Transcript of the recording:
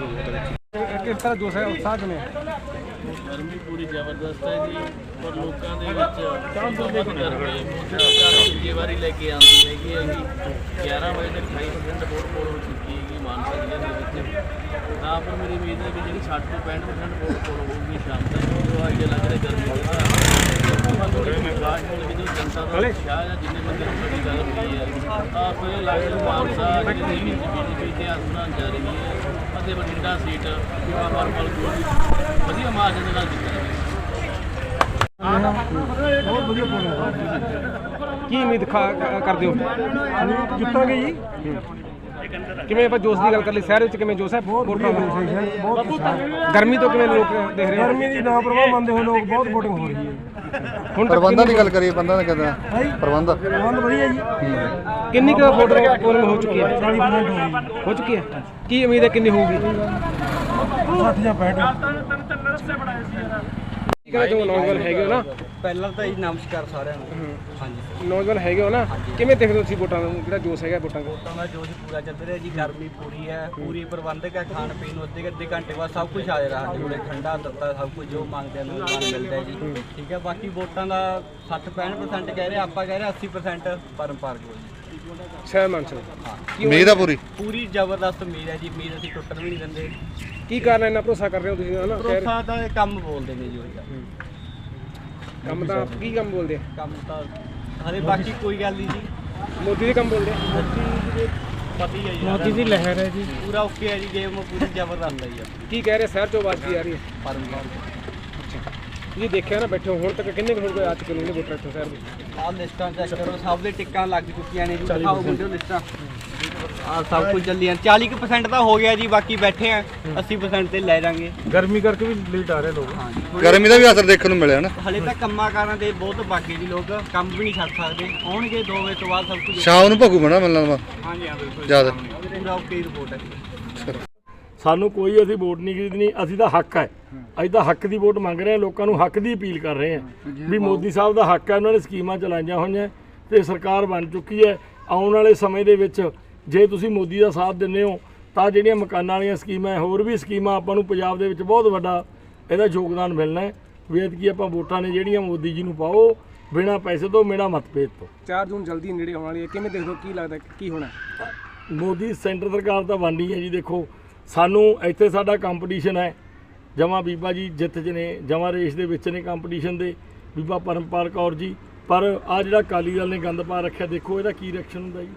ਜੋਸ਼ ਹੈ ਉਤਸ਼ਾਹ ਕਿਵੇਂ ਹੈ। ਗਰਮੀ ਪੂਰੀ ਜ਼ਬਰਦਸਤ ਹੈ ਜੀ ਪਰ ਲੋਕਾਂ ਦੇ ਵਿੱਚ ਬਹੁਤ ਗਰਮੀ ਸਰਕਾਰ ਦੂਜੀ ਵਾਰੀ ਲੈ ਕੇ ਆਉਂਦੀ ਹੈਗੀ ਹੈਗੀ 11 ਵਜੇ ਤੱਕ 28% ਵੋਟ ਪੋਲ ਹੋ ਚੁੱਕੀ ਹੈਗੀ ਮਾਨਸਾ ਜ਼ਿਲ੍ਹੇ ਦੇ ਵਿੱਚ। ਤਾਂ ਪਰ ਮੇਰੀ ਉਮੀਦ ਹੈ ਕਿ ਜਿਹੜੀ 60 ਤੋਂ 65% ਵੋਟ ਪੋਲ ਹੋਊਗੀ ਸ਼ਾਮ ਤੱਕ। ਜੋ ਅੱਜ ਲੱਗ ਰਿਹਾ ਗਰਮੀ ਦੇ ਜਦੋਂ ਜਨਤਾ ਦਾ ਉਤਸ਼ਾਹ ਹੈ ਜਿੰਨੇ ਬੰਦੇ ਨੂੰ ਦੀ ਗੱਲ ਹੋਈ ਹੈ? ਤਾਂ ਫਿਰ ਲੱਗ ਰਿਹਾ ਮਾਨਸਾ ਜਿਹੜੀ ਬੀਜੇਪੀ ਤੇ ਆਸਮਾਨ ਜਾ ਰਹੀ ਹੈ ਅਤੇ ਬਠਿੰਡਾ ਸੀਟ ਵਧੀਆ ਮਾਰਜਨ ਦੇ ਨਾਲ ਜਿੱਤਣਗੇ ਬਹੁਤ ਵਧੀਆ ਉਮੀਦ ਕ- ਕਰਦੇ ਹੋ ਜਿੱਤਾਂਗੇ ਜੀ? ਕਿਵੇਂ ਆਪਾਂ ਜੋਸ਼ ਦੀ ਗੱਲ ਕਰ ਲਈ? ਸ਼ਹਿਰ ਵਿੱਚ ਕਿਵੇਂ ਜੋਸ਼ ਹੈ? ਵੋਟਾਂ ਦਾ ਬਹੁਤ ਗਰਮੀ ਤੋਂ ਕਿਵੇਂ ਲੋਕ ਦੇਖ ਰਹੇ ਹੋ? ਗਰਮੀ ਦੀ ਨਾ ਪ੍ਰਭਾਵ ਮੰਨਦੇ ਹੋਏ ਲੋਕ ਬਹੁਤ VOTING ਹੋ ਰਹੀ ਹੈ। ਹੁਣ ਪ੍ਰਬੰਧਾਂ ਦੀ ਗੱਲ ਕਰੀਏ ਬੰਦਾ ਕਹਿੰਦਾ ਪ੍ਰਬੰਧ। ਪ੍ਰਬੰਧ ਵਧੀਆ ਜੀ। ਕਿੰਨੀ ਕੁ ਵੋਟ ਪੋਲਿੰਗ ਹੋ ਚੁੱਕੀ ਹੈ? 40% ਹੋ ਚੁੱਕੀ ਹੈ? ਕੀ ਉਮੀਦ ਹੈ ਕਿੰਨੀ ਹੋਊਗੀ? 60 ਜਾਂ 65 ਕੀ ਕਹਿੰਦੇ ਜੋ। ਨੌਜਵਾਨ ਹੈਗੇ ਹੋ ਨਾ? ਪਹਿਲਾਂ ਤਾਂ ਜੀ ਨਮਸਕਾਰ ਸਾਰਿਆਂ ਨੂੰ। ਹਾਂਜੀ। ਨੌਜਵਾਨ ਹੈਗੇ ਹੋ ਨਾ? ਕਿਵੇਂ ਦੇਖਦੇ ਹੋ ਤੁਸੀਂ ਵੋਟਾਂ ਦਾ? ਜਿਹੜਾ ਜੋਸ਼ ਹੈਗਾ ਵੋਟਾਂ ਦਾ? ਵੋਟਾਂ ਦਾ ਜੋਸ਼ ਪੂਰਾ ਚੱਲ ਰਿਹਾ ਜੀ ਗਰਮੀ ਪੂਰੀ ਹੈ ਪੂਰੀ ਪ੍ਰਬੰਧਕ ਹੈ ਖਾਣ ਪੀਣ ਨੂੰ ਅੱਧੇ ਕੁ ਅੱਧੇ ਘੰਟੇ ਬਾਅਦ ਸਭ ਕੁਝ ਹਾਜ਼ਰ ਹੈ ਸਾਡੇ ਕੋਲੇ ਠੰਡਾ ਤੱਤਾ ਸਭ ਕੁਝ ਜੋ ਮੰਗਦੇ ਆ ਨੌਜਵਾਨ ਮਿਲਦਾ ਹੈ ਜੀ। ਠੀਕ ਹੈ ਬਾਕੀ ਵੋਟਾਂ ਦਾ 60 65% ਕਹਿ ਰਹੇ ਆਪਾਂ ਕਹਿ ਰਹੇ 80% ਪਰਮਪਾਰ ਕੋਲ ਜੀ। ਸ਼ਹਿਰ ਮਾਨਸਾ ਉਮੀਦ ਆ ਪੂਰੀ? ਪੂਰੀ ਜ਼ਬਰਦਸਤ ਉਮੀਦ ਹੈ ਜੀ ਉਮੀਦ ਅਸੀਂ ਟੁੱਟਣ ਵੀ ਨਹੀਂ ਦਿੰਦੇ। ਕੀ ਕਾਰਨ ਇੰਨਾ ਭਰੋਸਾ ਕਰ ਰਹੇ ਹੋ ਤੁਸੀਂ ਹਨਾ? ਭਰੋਸਾ ਤਾਂ ਇਹ ਕੰਮ ਬੋਲਦੇ ਨੇ ਜੀ ਕੰਮ ਤਾਂ ਆਪ ਕੀ ਕੰਮ ਬੋਲਦੇ? ਆ ਕੰਮ ਤਾਂ ਹਲੇ ਬਾਕੀ ਕੋਈ ਗੱਲ ਨਹੀਂ ਜੀ। ਮੋਦੀ ਦੇ ਕੰਮ ਬੋਲਦੇ? ਆ ਮੋਦੀ ਦੇ ਪਤੀ ਹੈ ਜੀ। ਮੋਦੀ ਦੀ ਲਹਿਰ ਹੈ ਜੀ। ਪੂਰਾ ਓਕੇ ਹੈ ਜੀ ਗੇਮ ਪੂਰੀ ਜ਼ਬਰਦਸਤ ਹੈ ਜੀ। ਆਪਣੀ। ਕੀ ਕਹਿ ਰਹੇ? ਸ਼ਹਿਰ ਚੋਂ ਆਵਾਜ਼ ਕੀ ਆ ਰਹੀ ਹੈ? ਤੁਸੀਂ ਦੇਖਿਆ ਨਾ ਬੈਠੇ ਹੋ ਹੁਣ ਤੱਕ ਕਿੰਨੇ ਕੁ ਲੋਕ ਆ ਚੁੱਕੇ ਨੇ ਵੋਟਰ ਇੱਥੋਂ ਸ਼ਹਿਰ ਦੇ ਆਹ ਲਿਸਟਾਂ ਚੈੱਕ ਕਰੋ ਸਭ ਦੇ ਟਿੱਕਾਂ ਲੱਗ ਚੁੱਕੀਆਂ ਨੇ ਜੀ ਦਿਖਾਓ ਵੀਡੀਓ ਲਿਸਟਾਂ। ਆ ਸਭ ਕੁਝ ਚੱਲੀ ਜਾਂ 40% ਤਾਂ ਹੋ ਗਿਆ ਜੀ ਬਾਕੀ ਬੈਠੇ ਆ। 80% ਤੇ ਲੈ ਜਾਾਂਗੇ। ਗਰਮੀ ਕਰਕੇ ਵੀ ਲੇਟ ਆ ਰਹੇ ਲੋਕ। ਹਾਂਜੀ ਗਰਮੀ ਦਾ ਵੀ ਅਸਰ ਦੇਖਣ ਨੂੰ ਮਿਲਿਆ ਨਾ। ਹਲੇ ਤਾਂ ਕੰਮਾਂ ਕਾਰਾਂ ਦੇ ਬਹੁਤ ਬਾਕੀ ਜੀ ਲੋਕ ਕੰਮ ਵੀ ਨਹੀਂ ਛੱਡ ਸਕਦੇ। ਆਉਣਗੇ 2 ਵਜੇ ਤੋਂ ਬਾਅਦ ਸਭ ਕੁਝ। ਸ਼ਾਮ ਨੂੰ ਭਗੂ ਬਣਾ ਮਿਲਣਾ ਵਾ ਹਾਂਜੀ ਹਾਂ ਬਿਲਕੁਲ। ਜ਼ਿਆਦਾ। ਪੂਰਾ ਓਕੇ ਰਿਪੋਰਟ ਹੈ। ਸਾਨੂੰ ਕੋਈ ਅਸੀਂ ਵੋਟ ਨਹੀਂ ਖਰੀਦਣੀ ਅਸੀਂ ਤਾਂ ਹੱਕ ਹੈ। ਅਸੀਂ ਤਾਂ ਹੱਕ ਦੀ ਵੋਟ ਮੰਗ ਰਹੇ ਹਾਂ ਲੋਕਾਂ ਨੂੰ ਹੱਕ ਦੀ ਅਪੀਲ ਕਰ ਰਹੇ ਹਾਂ ਵੀ ਮੋਦੀ ਸਾਹਿਬ ਦਾ ਹੱਕ ਹੈ ਉਹਨਾਂ ਨੇ ਸਕੀਮਾਂ ਚਲਾਈਆਂ ਹੋਈਆਂ ਤੇ ਸਰਕਾਰ ਬਣ ਚੁੱਕੀ ਹੈ। ਆਉਣ ਵਾਲੇ ਸਮੇਂ ਦੇ ਵਿੱਚ ਜੇ ਤੁਸੀਂ ਮੋਦੀ ਦਾ ਸਾਥ ਦਿੰਦੇ ਹੋ ਤਾਂ ਜਿਹੜੀਆਂ ਮਕਾਨਾਂ ਵਾਲੀਆਂ ਸਕੀਮਾਂ ਹੋਰ ਵੀ ਸਕੀਮਾਂ ਆਪਾਂ ਨੂੰ ਪੰਜਾਬ ਦੇ ਵਿੱਚ ਬਹੁਤ ਵੱਡਾ ਇਹਦਾ ਯੋਗਦਾਨ ਮਿਲਣਾ ਹੈ। ਵੀ ਐਤਕੀ ਆਪਾਂ ਵੋਟਾਂ ਨੇ ਜਿਹੜੀਆਂ ਮੋਦੀ ਜੀ ਨੂੰ ਪਾਓ ਬਿਨਾਂ ਪੈਸੇ ਤੋਂ ਬਿਨਾਂ ਮਤਭੇਦ ਤੋਂ। 4 ਜੂਨ ਜਲਦੀ ਨੇੜੇ ਆਉਣ ਵਾਲੀ ਹੈ। ਕਿਵੇਂ ਦੇਖਦੇ ਹੋ? ਕੀ ਲੱਗਦਾ ਕੀ ਹੋਣਾ? ਮੋਦੀ ਸੈਂਟਰ ਸਰਕਾਰ ਤਾਂ ਬਣਨੀ ਹੈ ਜੀ ਦੇਖੋ। ਸਾਨੂੰ ਇੱਥੇ ਸਾਡਾ ਕੰਪੀਟੀਸ਼ਨ ਹੈ। ਜਮਾ ਬੀਬਾ ਜੀ ਜਿੱਤ 'ਚ ਨੇ ਜਮਾ ਰੇਸ ਦੇ ਵਿੱਚ ਨੇ ਕੰਪੀਟੀਸ਼ਨ ਦੇ ਬੀਬਾ ਪਰਮਪਾਲ ਕੌਰ ਜੀ। ਪਰ ਆ ਜਿਹੜਾ ਅਕਾਲੀ ਦਲ ਨੇ ਗੰਦ ਪਾ ਰੱਖਿਆ ਦੇਖੋ ਇਹਦਾ ਕੀ ਰਿਐਕਸ਼ਨ ਹੁੰਦਾ ਜੀ।